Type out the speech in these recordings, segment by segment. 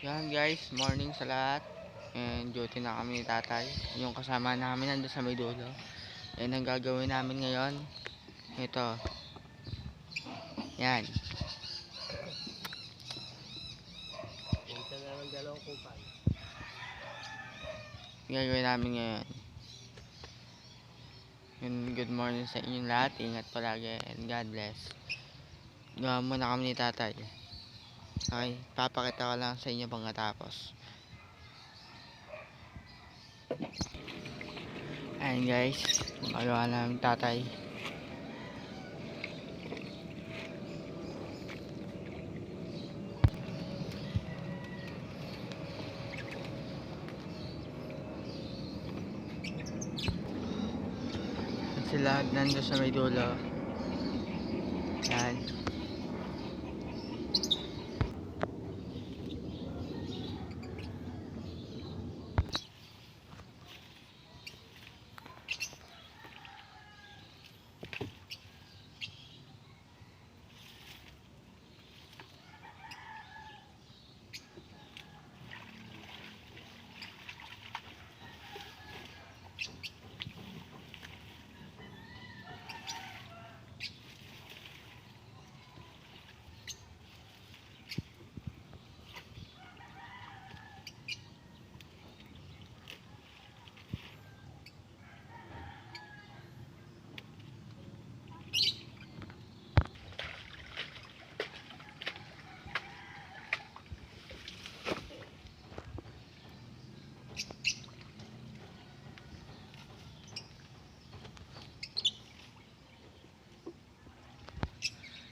Yan guys, morning sa lahat. And duty na kami ni tatay. Yung kasama namin nandun sa may dulo. And ang gagawin namin ngayon, ito. Yan. Gagawin namin ngayon. Yun, good morning sa inyong lahat. Ingat palagi and God bless. Gawa muna kami ni tatay. Okay, papakita ko lang sa inyo pagkatapos. Ayan guys, magawa namin tatay. Yan sila nandun sa may dulo. Yan.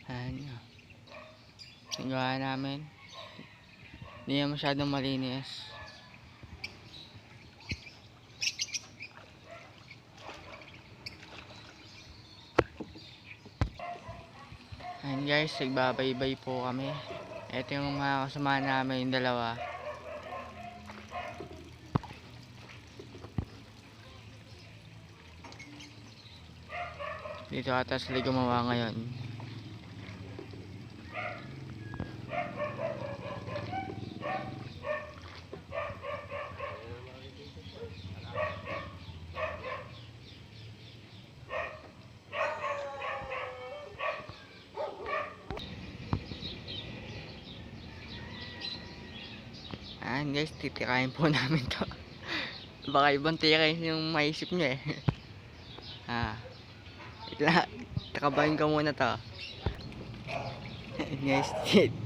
Ayan nga. Yung gawa namin. Hindi na masyadong malinis. Ayan guys, nagbabaybay po kami. Ito yung mga kasama namin, yung dalawa. Dito ata sila gumawa ngayon. Ayan guys, titirahin po namin to. Baka ibang tirahin yung maisip nyo eh. ah. Wait lang. Takabahin ko muna to. Ayan guys,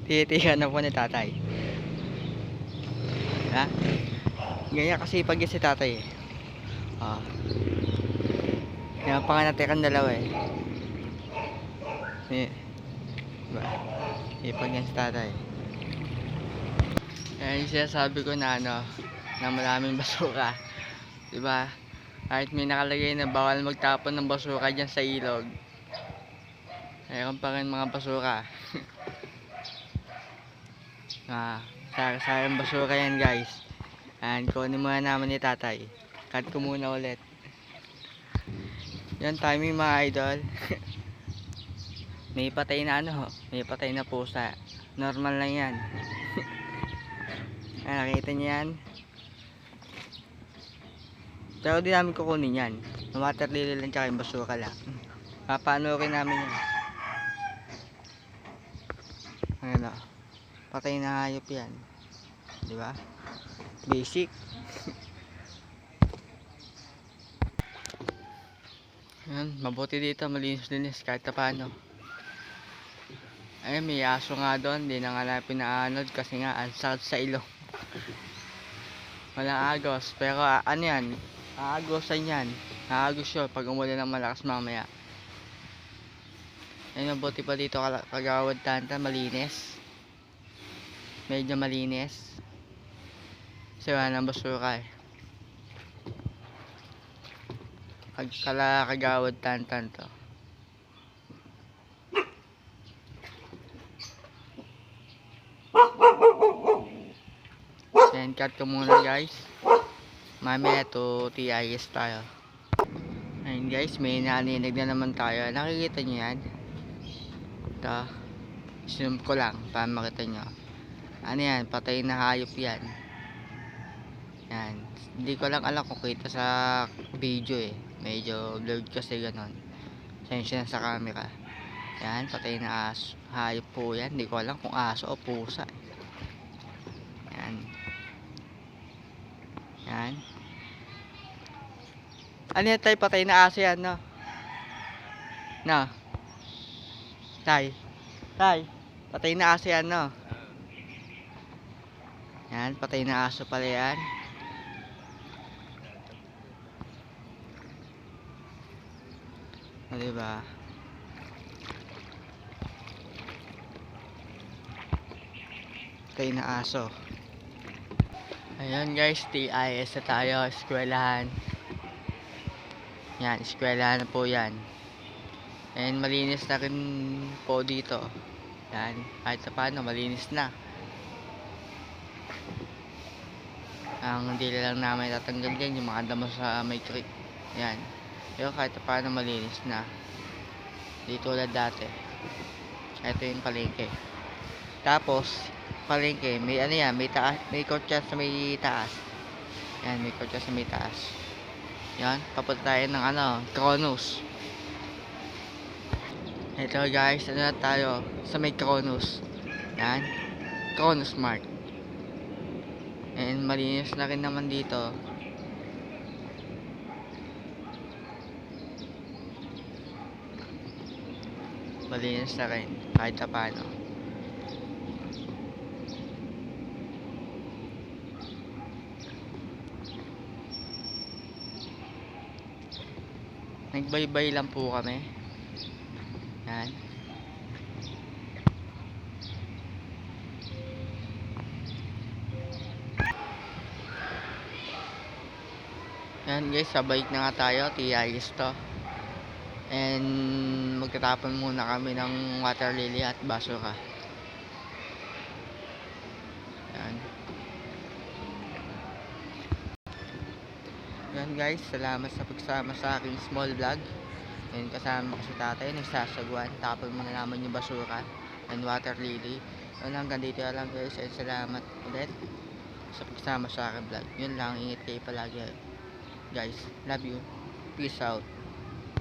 titira na po ni tatay. Ha? Ganyan kasi pag si tatay eh. Ah. Kaya pa nga natiran dalawa eh. Eh. Diba? Ipag yan si tatay. Kaya yung sinasabi ko na ano, na maraming basura. Diba? Kahit may nakalagay na bawal magtapon ng basura dyan sa ilog. Mayroon pa rin mga basura. ah, sayang basura yan guys. And kunin muna naman ni tatay. Cut ko muna ulit. Yan timing mga idol. may patay na ano, may patay na pusa. Normal lang yan. Ayan, nakita niyo yan. Pero di namin kukunin yan. Yung water lily lang tsaka yung basura lang. Papanurin namin yan. Ayan o. Patay na hayop yan. Di ba? Basic. Ayan, mabuti dito. Malinis-linis kahit na paano. Ayun, may aso nga doon. Hindi na nga na pinaanod kasi nga ang sakit sa ilong. Walang agos. Pero ah, ano yan? Aagosan yan. Aagos yun pag umulan ng malakas mamaya. Ayun, mabuti pa dito kagawad tanta. Malinis. Medyo malinis. Kasi wala ng basura eh. Kala kagawad tantan to. Then cut ko muna guys. Mamaya to TIS tayo. Ayun guys, may naninig na naman tayo. Nakikita nyo yan? Ito. Zoom ko lang para makita nyo. Ano yan, patay na hayop yan. Yan. Hindi ko lang alam kung kita sa video eh. Medyo blurred kasi ganon. Sensya na sa camera. Yan, patay na aso. Hayop po yan. Hindi ko alam kung aso o pusa. Yan. Yan. Ano yan tay? Patay na aso yan, no? No? Tay? Tay? Patay na aso yan, no? Yan, patay na aso pala yan. O, diba? Patay na aso. Ayan guys, TIS na tayo, eskwelahan. Yan, eskwelahan na po yan. And malinis na rin po dito. Yan, kahit sa paano, malinis na. Ang hindi lang namin tatanggal dyan, yung mga damo sa may creek. Yan. Pero kahit pa paano malinis na. Di tulad dati. Ito yung palengke. Tapos, palengke, may ano yan, may taas, may kotse sa may taas. Yan, may kotse sa may taas. Yan, papunta tayo ng ano, Kronos. Ito guys, ano na tayo, sa may Kronos. Yan, Kronos Mart. And malinis na rin naman dito. Malinis na rin, kahit sa paano. Nagbaybay lang po kami. Yan. Yan guys, sa bike na nga tayo, TIS to. And magtatapon muna kami ng water lily at basura. Yan. Yan guys, salamat sa pagsama sa aking small vlog. And kasama ko si tatay, nagsasagwan. Tapon muna naman yung basura and water lily. Yan hanggang dito lang guys. And salamat ulit sa pagsama sa aking vlog. Yun lang, ingat kayo palagi. Guys, love you. Peace out.